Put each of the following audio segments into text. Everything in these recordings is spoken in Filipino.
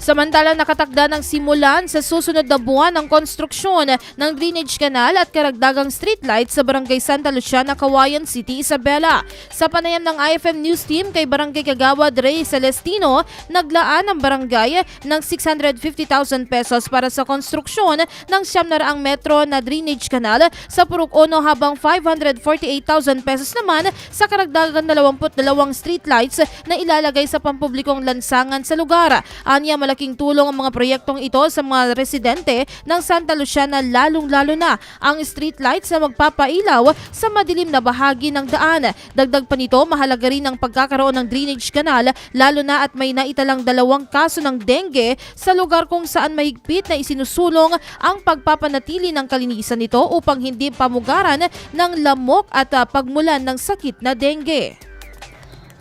Samantala nakatakda ng simulan sa susunod na buwan ang konstruksyon ng drainage canal at karagdagang streetlight sa Barangay Santa Luciana, Kawayan City, Isabela. Sa panayam ng IFM News Team kay Barangay Kagawad Ray Celestino, naglaan ang barangay ng 650,000 pesos para sa konstruksyon ng siyam na raang metro na drainage canal sa Purok Ono habang 548,000 pesos naman sa karagdagan 22 streetlights na ilalagay sa pampublikong lansangan sa lugar. Anya malaking tulong ang mga proyektong ito sa mga residente ng Santa Luciana lalong-lalo na ang streetlights na magpapailaw sa madilim na bahagi ng daan. Dagdag pa nito, mahalaga rin ang pagkakaroon ng drainage canal lalo na at may naitalang dalawang kaso ng dengue sa lugar kung saan mahigpit na isinusulong ang pagpapanatili ng kalinisan nito upang hindi pamugaran ng lamok at ah, pagmulan ng sakit na dengue.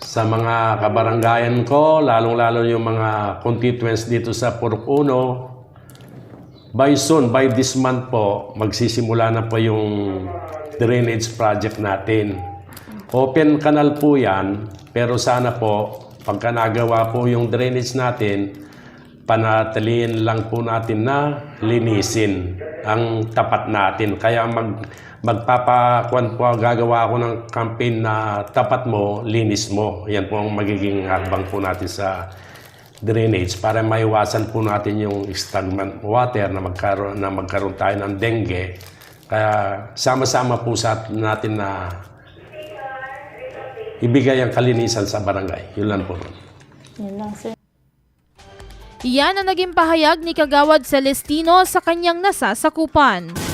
Sa mga kabaranggayan ko, lalong-lalo yung mga constituents dito sa Purok Uno, by soon, by this month po, magsisimula na po yung drainage project natin. Open canal po yan, pero sana po, pagka nagawa po yung drainage natin, panatiliin lang po natin na linisin ang tapat natin. Kaya mag magpapakuan po gagawa ako ng campaign na tapat mo, linis mo. Yan po ang magiging hakbang po natin sa drainage para maiwasan po natin yung stagnant water na magkaroon na magkaroon tayo ng dengue. Kaya sama-sama po sa natin na ibigay ang kalinisan sa barangay. Yun lang po. Yun lang, sir. Yan ang naging pahayag ni Kagawad Celestino sa kanyang nasasakupan.